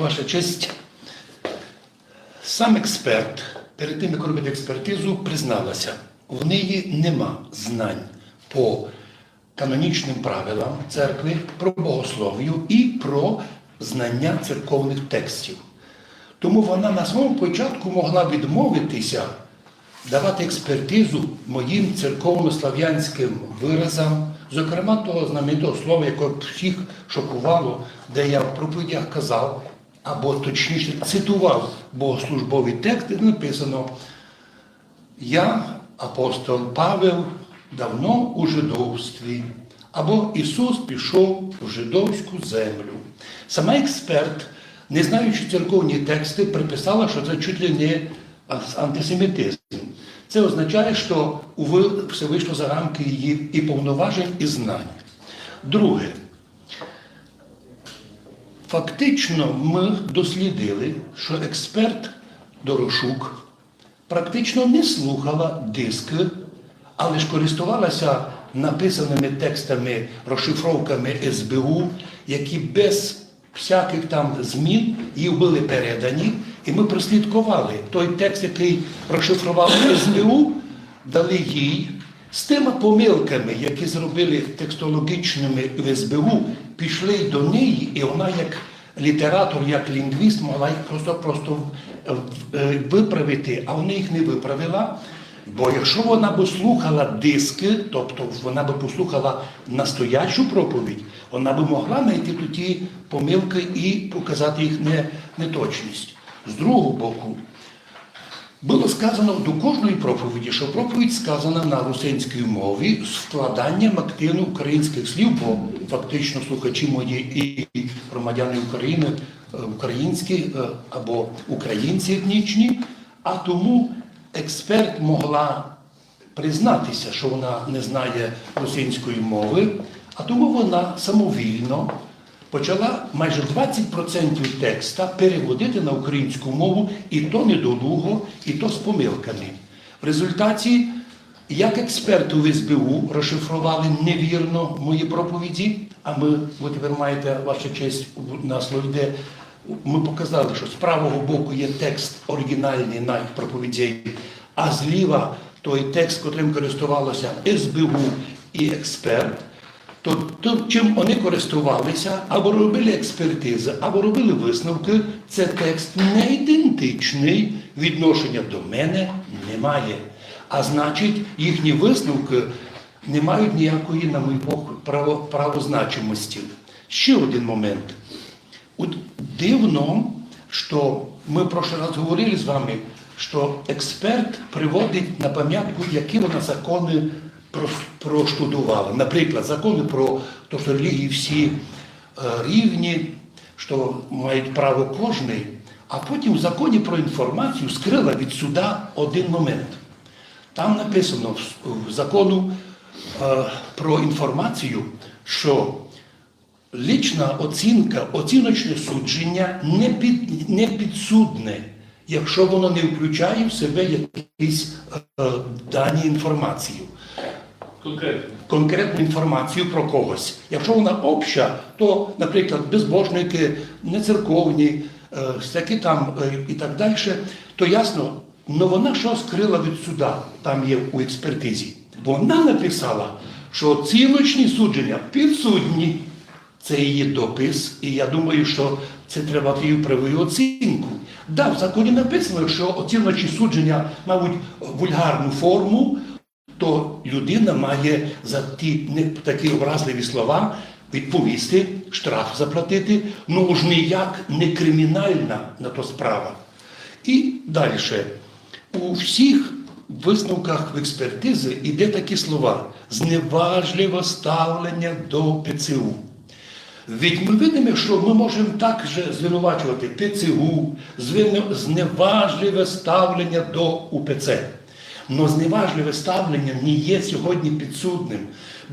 ваша честь, сам експерт, перед тим, як робити експертизу, призналася, в неї нема знань по канонічним правилам церкви, про богослов'ю і про знання церковних текстів. Тому вона на самому початку могла відмовитися давати експертизу моїм церковно-слав'янським виразам, зокрема того знаменитого слова, яке всіх шокувало, де я в проповідях казав, або точніше цитував богослужбовий текст, де написано Я, апостол Павел, давно у жидовстві, або Ісус пішов в жидовську землю. Сама експерт, не знаючи церковні тексти, приписала, що це чуть ли не антисемітизм. Це означає, що все вийшло за рамки її і повноважень, і знань. Друге, фактично ми дослідили, що експерт Дорошук практично не слухала диски, але ж користувалася написаними текстами, розшифровками СБУ, які без всяких там змін їй були передані. І ми прослідкували той текст, який розшифрував СБУ, дали їй. З тими помилками, які зробили текстологічними в СБУ, пішли до неї, і вона як літератор, як лінгвіст могла їх просто просто е, е, виправити, а вона їх не виправила. Бо якщо вона б слухала диски, тобто вона б послухала настоящу проповідь, вона б могла знайти тут ті помилки і показати їх не- неточність. З другого боку, було сказано до кожної проповіді, що проповідь сказана на русинській мові з вкладанням активно українських слів, бо фактично слухачі мої і громадяни України, е, українські е, або українці етнічні, а тому експерт могла признатися, що вона не знає російської мови, а тому вона самовільно почала майже 20% текста переводити на українську мову, і то недолуго, і то з помилками. В результаті, як експерти в СБУ розшифрували невірно мої проповіді, а ми, ви тепер маєте ваша честь на слові, ми показали, що з правого боку є текст оригінальний на проповідей, а зліва той текст, котрим користувалося СБУ і експерт, то, то чим вони користувалися, або робили експертизи, або робили висновки, це текст не ідентичний, відношення до мене немає. А значить, їхні висновки не мають ніякої, на мій право, правозначимості. Ще один момент. От дивно, що ми в прошлый раз говорили з вами, що експерт приводить на пам'ятку, які вона закони про- проштудувала. Наприклад, закони про те, що релігії всі е, рівні, що мають право кожний, а потім в законі про інформацію скрила від суда один момент. Там написано в, в закону е, про інформацію, що лічна оцінка, оціночне судження не, під, не підсудне, якщо воно не включає в себе якісь е, дані інформацію Конкретно. конкретну інформацію про когось. Якщо вона обща, то, наприклад, безбожники, нецерковні, е, всякі там е, і так далі, то ясно, але вона що скрила від суда, там є у експертизі. Вона написала, що оціночні судження підсудні. Це її допис, і я думаю, що це треба її правову оцінку. Да, в законі написано, що оціночні судження мають вульгарну форму, то людина має за ті не такі образливі слова відповісти, штраф заплатити, ну ж ніяк не кримінальна на то справа. І далі. У всіх висновках експертизи йде такі слова: зневажливе ставлення до ПЦУ. Ведь ми видимо, що ми можемо так же звинувачувати ПЦУ, зневажливе ставлення до УПЦ. Но зневажливе ставлення не є сьогодні підсудним,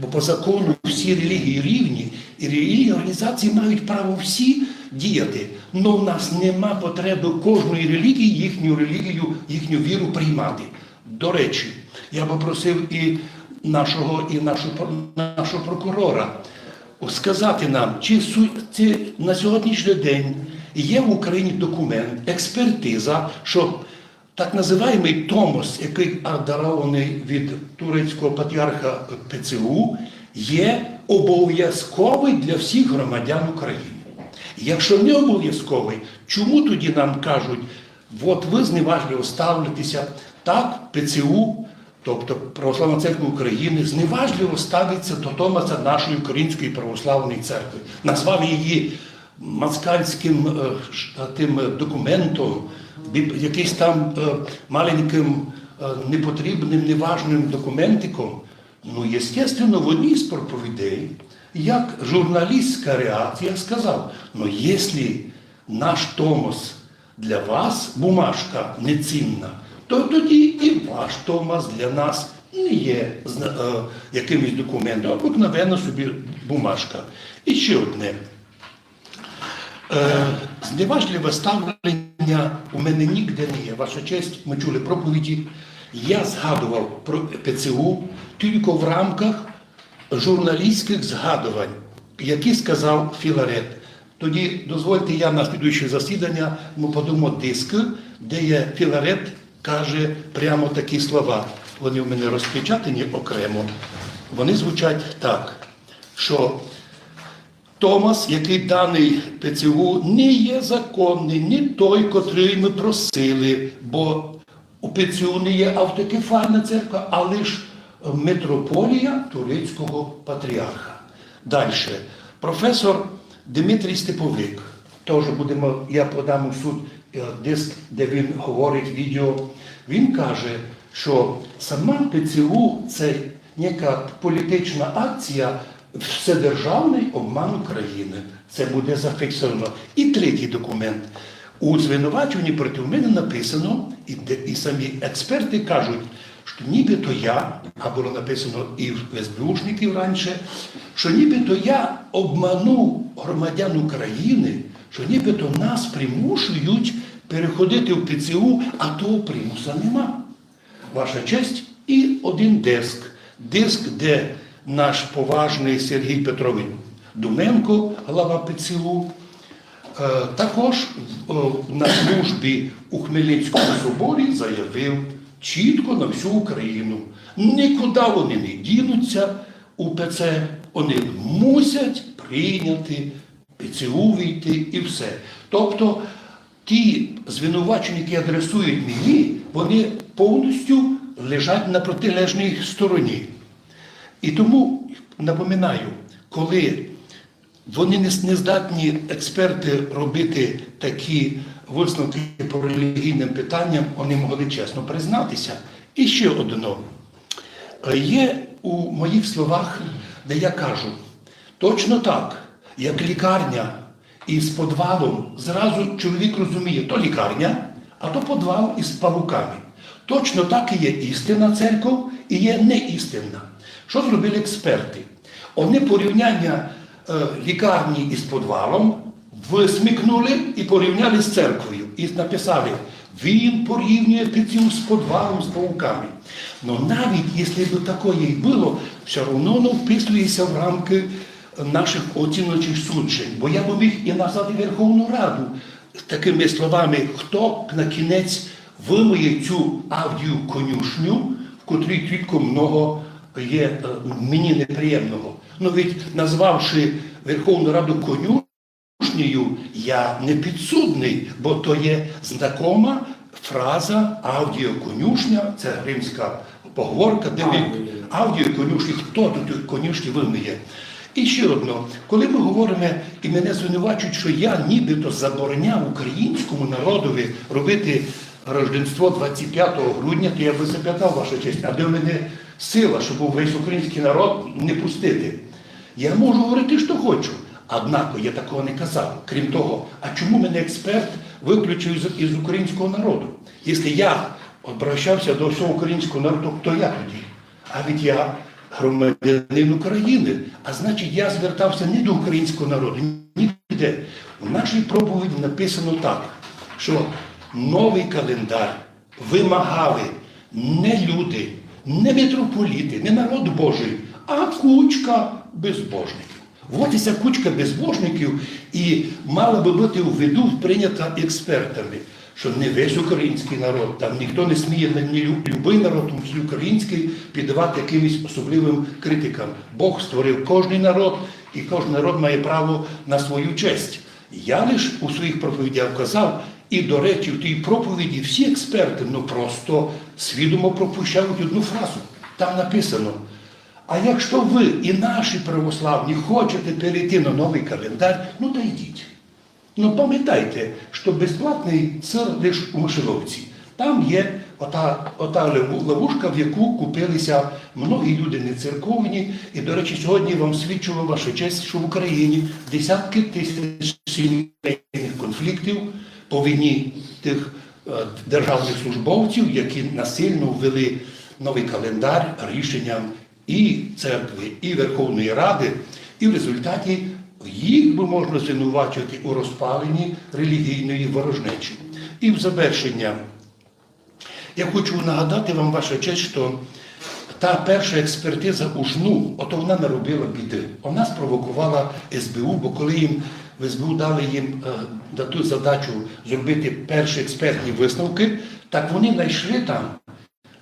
бо по закону всі релігії рівні, і релігійні організації мають право всі діяти. Но в нас нема потреби кожної релігії їхню релігію, їхню віру приймати. До речі, я би просив і нашого, і нашу, нашого прокурора сказати нам, чи на сьогоднішній день є в Україні документ, експертиза, що так називаємий Томос, який дарований від турецького патріарха ПЦУ, є обов'язковий для всіх громадян України. Якщо не обов'язковий, чому тоді нам кажуть, от ви зневажливо ставитеся, так, ПЦУ, тобто Православна церква України, зневажливо ставиться до Томаса нашої Української православної церкви, назвав її москальським е, тим документом, якийсь там е, маленьким е, непотрібним, неважним документиком. Ну, естественно, в одній з проповідей, як журналістська реакція сказав, ну, якщо наш Томос для вас бумажка нецінна, то тоді і ваш Томас для нас не є е, якимось документом, а обикновена собі бумажка. І ще одне. Е, зневажливе ставлення у мене ніде не є. Ваша честь, ми чули проповіді. Я згадував про ПЦУ тільки в рамках журналістських згадувань, які сказав Філарет. Тоді дозвольте я на слідуюче засідання ми подамо диск, де є Філарет каже прямо такі слова. Вони в мене розпечатані окремо. Вони звучать так, що Томас, який даний ПЦУ, не є законний, не той, котрий ми просили, бо у ПЦУ не є автокефальна церква, а лише митрополія турецького патріарха. Далі. Професор Дмитрій Степовик, теж будемо, я подам у суд е, диск, де він говорить відео. Він каже, що сама ПЦУ це яка політична акція, вседержавний обман України. Це буде зафіксовано. І третій документ. У звинуваченні проти мене написано, і, і самі експерти кажуть, що нібито я, а було написано і в СБУшників раніше, що нібито я обманув громадян України, що нібито нас примушують переходити в ПЦУ, а того примуса нема. Ваша честь, і один диск. Диск, де наш поважний Сергій Петрович Думенко, глава ПЦУ, е, також е, на службі у Хмельницькому соборі заявив чітко на всю Україну. Нікуди вони не дінуться у ПЦ, вони мусять прийняти ПЦУ війти і все. Тобто ті звинувачення, які адресують мені, вони повністю лежать на протилежній стороні. І тому напоминаю, коли вони не, здатні експерти робити такі висновки по релігійним питанням, вони могли чесно признатися. І ще одно. Е, Є у моїх словах, де я кажу, точно так, як лікарня із подвалом, зразу чоловік розуміє, то лікарня, а то подвал із павуками. Точно так і є істинна церква і є неістинна. Що зробили експерти? Вони порівняння е, лікарні із подвалом висмикнули і порівняли з церквою. І написали, він порівнює птицю з подвалом, з пауками. Но навіть якщо б такое і було, все одно воно вписується в рамки наших оціночних суджень. Бо я би міг і назвати Верховну Раду такими словами, хто на кінець вимиє цю аудіоконюшню, в котрій тільки много є е, мені неприємного. Ну ведь назвавши Верховну Раду конюшнею, я не підсудний, бо то є знакома фраза аудіоконюшня, це римська поговорка, де ви аудіоконюшні, хто тут конюшні вимиє. І ще одно, коли ми говоримо, і мене звинувачують, що я нібито забороняв українському народові робити Рождество 25 грудня, то я би запитав ваша честь, а де мене сила, щоб весь український народ не пустити? Я можу говорити, що хочу. Однак я такого не казав. Крім того, а чому мене експерт виключив із, українського народу? Якщо я обращався до всього українського народу, то я тоді? А від я громадянин України. А значить, я звертався не до українського народу, ніде. У нашій проповіді написано так, що новий календар вимагали не люди, не митрополіти, не народ Божий, а кучка безбожників. От ця кучка безбожників і мала би бути у виду прийнята експертами, що не весь український народ, там ніхто не сміє ні лю- любий народ, український, піддавати якимось особливим критикам. Бог створив кожний народ, і кожен народ має право на свою честь. Я лише у своїх проповідях казав, і, до речі, в тій проповіді всі експерти ну просто свідомо пропущають одну фразу. Там написано. А якщо ви і наші православні хочете перейти на новий календар, ну то йдіть. Ну пам'ятайте, що безплатний сир лише у мишеловці. Там є ота, ота ловушка, в яку купилися многі люди не церковні. І, до речі, сьогодні вам свідчу ваша честь, що в Україні десятки тисяч сімейних конфліктів по вині тих державних службовців, які насильно ввели новий календар рішенням і церкви, і Верховної Ради, і в результаті їх би можна звинувачувати у розпаленні релігійної ворожнечі. І в завершення я хочу нагадати вам, ваша честь, що та перша експертиза у ЖНУ, ото вона наробила біди. Вона спровокувала СБУ, бо коли їм в СБУ дали їм е, ту задачу зробити перші експертні висновки, так вони знайшли там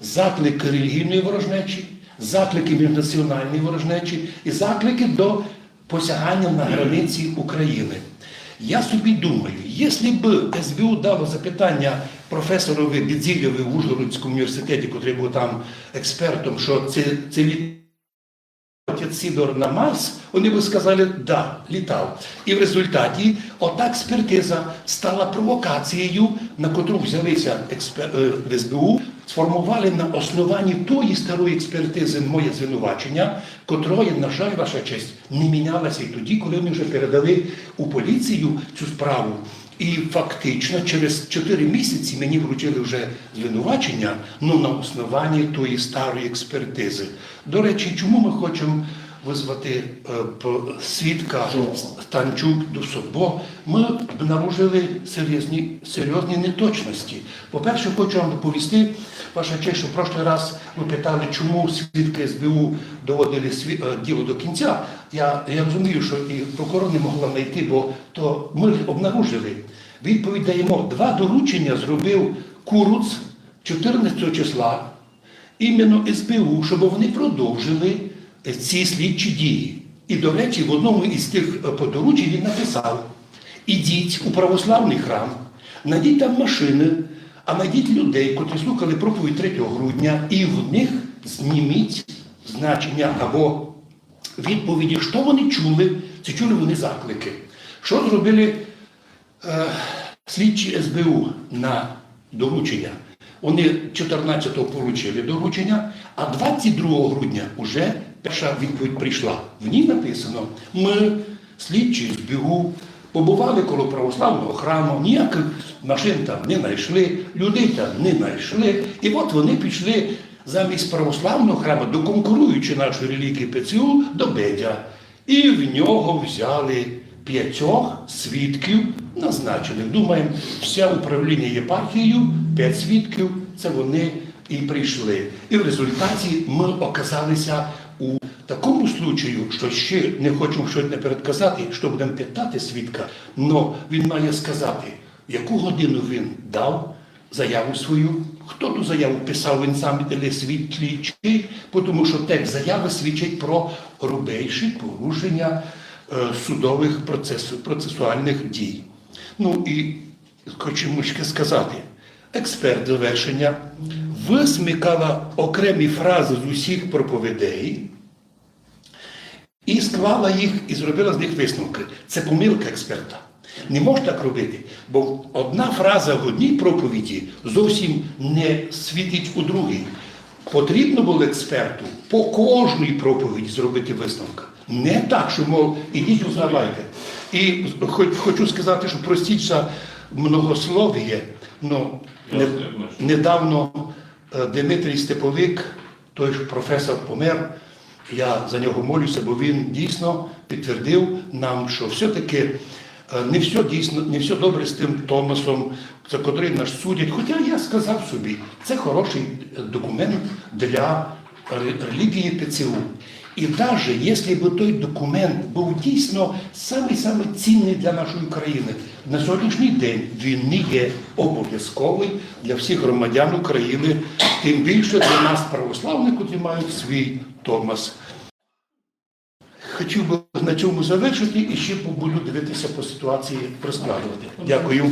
заклики релігійної ворожнечі, заклики міжнаціональної ворожнечі і заклики до посягання на границі України. Я собі думаю, якщо б СБУ дало запитання професорові Бідзілєві в Ужгородському університеті, який був там експертом, що це, це лі- Отець Сідор на Марс, вони би сказали, да, літав. І в результаті ота експертиза стала провокацією, на котру взялися експер... е, СБУ, сформували на основанні тої старої експертизи моє звинувачення, котрої, на жаль, ваша честь, не мінялася і тоді, коли вони вже передали у поліцію цю справу. І фактично через 4 місяці мені вручили вже звинувачення ну, на основанні тої старої експертизи. До речі, чому ми хочемо визвати е, свідка Станчук до суду? Бо ми обнаружили серйозні, серйозні неточності. По-перше, хочу вам доповісти, ваша честь, що в прошлий раз ви питали, чому свідки СБУ доводили сві- е, діло до кінця. Я, я розумію, що і прокурор не могла знайти, бо то ми обнаружили. Відповідь даємо. Два доручення зробив Куруц 14 числа іменно СБУ, щоб вони продовжили ці слідчі дії. І, до речі, в одному із тих е, подоручень він написав: ідіть у православний храм, найдіть там машини, а найдіть людей, котрі слухали проповідь 3 грудня, і в них зніміть значення або відповіді, що вони чули, чи чули вони заклики. Що зробили е, слідчі СБУ на доручення? Вони 14-го отримали доручення, а 22 грудня вже перша відповідь прийшла. В ній написано: ми, слідчі СБУ, побували коло православного храму, ніяких машин там не знайшли, людей там не знайшли. І от вони пішли замість православного храму до конкуруючої нашої релігії ПЦУ до Бедя. І в нього взяли п'ятьох свідків назначених. Думаємо, все управління єпархією, п'ять свідків, це вони і прийшли. І в результаті ми оказалися у такому случаю, що ще не хочемо щось не передказати, що будемо питати свідка, але він має сказати, яку годину він дав заяву свою. Хто ту заяву писав, він сам і свідчий, тому що текст заяви свідчить про грубейші порушення е, судових процесу, процесуальних дій. Ну і хочемо ще сказати, експерт завершення висмикала окремі фрази з усіх проповідей і склала їх і зробила з них висновки. Це помилка експерта. Не можна так робити, бо одна фраза в одній проповіді зовсім не світить у другій. Потрібно було експерту по кожній проповіді зробити висновки. Не так, що мов, ідіть узнавайте. І хочу сказати, що простіше многослов'я, ну, не, недавно Дмитрій Степовик, той ж професор помер, я за нього молюся, бо він дійсно підтвердив нам, що все-таки е, не все дійсно, не все добре з тим Томасом, за котрий нас судять. Хоча я сказав собі, це хороший е, документ для релігії ПЦУ. І навіть якщо б той документ був дійсно самий-самий цінний для нашої країни, на сьогоднішній день він не є обов'язковий для всіх громадян України, тим більше для нас, православних, які мають свій Томас. Хотів би на цьому завершити і ще буду дивитися по ситуації розкладувати. Дякую.